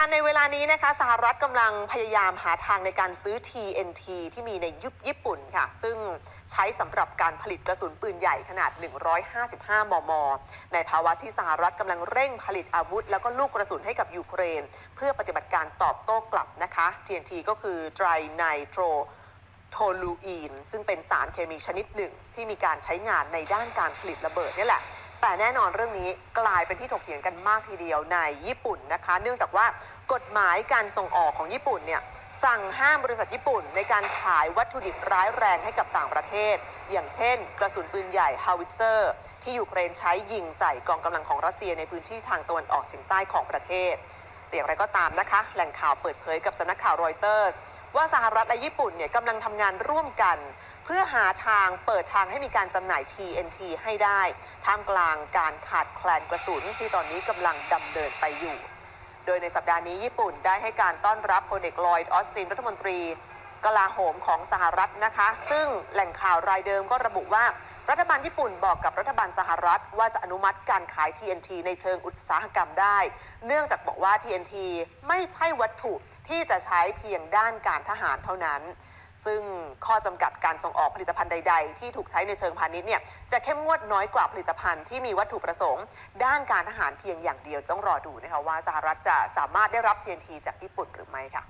ในเวลานี้นะคะสหรัฐกำลังพยายามหาทางในการซื้อ TNT ที่มีในยุคญี่ปุ่นค่ะ ซึ่งใช้สำหรับการผลิตกระสุนปืนใหญ่ขนาด 155 มม ในภาวะที่สหรัฐกำลังเร่งผลิตอาวุธ แล้วก็ลูกกระสุนให้กับยูเครน เพื่อปฏิบัติการตอบโต้กลับนะคะ TNT ก็คือ Dry Nitro โทลูอีนซึ่งเป็นสารเคมีชนิดหนึ่งที่มีการใช้งานในด้านการผลิตระเบิดนี่แหละ แต่แน่นอนเรื่องนี้กลายเป็นที่ถกเถียงกันมากทีเดียวในญี่ปุ่นนะคะ เนื่องจากว่ากฎหมายการส่งออกของญี่ปุ่นเนี่ยสั่งห้ามบริษัทญี่ปุ่นในการขายวัตถุดิบร้ายแรงให้กับต่างประเทศ อย่างเช่น กระสุนปืนใหญ่ฮาวิเซอร์ ที่ยูเครนใช้ยิงใส่กองกำลังของรัสเซียในพื้นที่ทางตะวันออกเฉียงใต้ของประเทศแต่อย่างไรก็ตามนะคะ แหล่งข่าวเปิดเผยกับสำนักข่าวรอยเตอร์ส ว่าสหรัฐและญี่ปุ่นเนี่ยกำลังทำงานร่วมกัน เพื่อหาทางเปิดทางให้มีการจำหน่าย TNT ให้ได้ ท่ามกลางการขาดแคลนกระสุนที่ตอนนี้กำลังดำเนินไปอยู่ โดยในสัปดาห์นี้ญี่ปุ่นได้ให้การต้อนรับพลเอกลอยด์ออสตินรัฐมนตรีกลาโหมของสหรัฐนะคะ ซึ่งแหล่งข่าวรายเดิมก็ระบุว่า รัฐบาลญี่ปุ่นบอกกับรัฐบาลสหรัฐ ว่าจะอนุมัติการขาย TNT ในเชิงอุตสาหกรรมได้ เนื่องจากบอกว่า TNT ไม่ใช่วัตถุ ที่จะใช้เพียงด้านการทหารเท่านั้น ซึ่งข้อจำกัดการส่งออกผลิตภัณฑ์ใด ๆ ที่ถูกใช้ในเชิงพาณิชย์เนี่ยจะเข้มงวดน้อยกว่าผลิตภัณฑ์ที่มีวัตถุประสงค์ ด้านการทหารเพียงอย่างเดียวต้องรอดูนะคะว่าสหรัฐจะสามารถได้รับ TNT จากญี่ปุ่นหรือไม่ค่ะ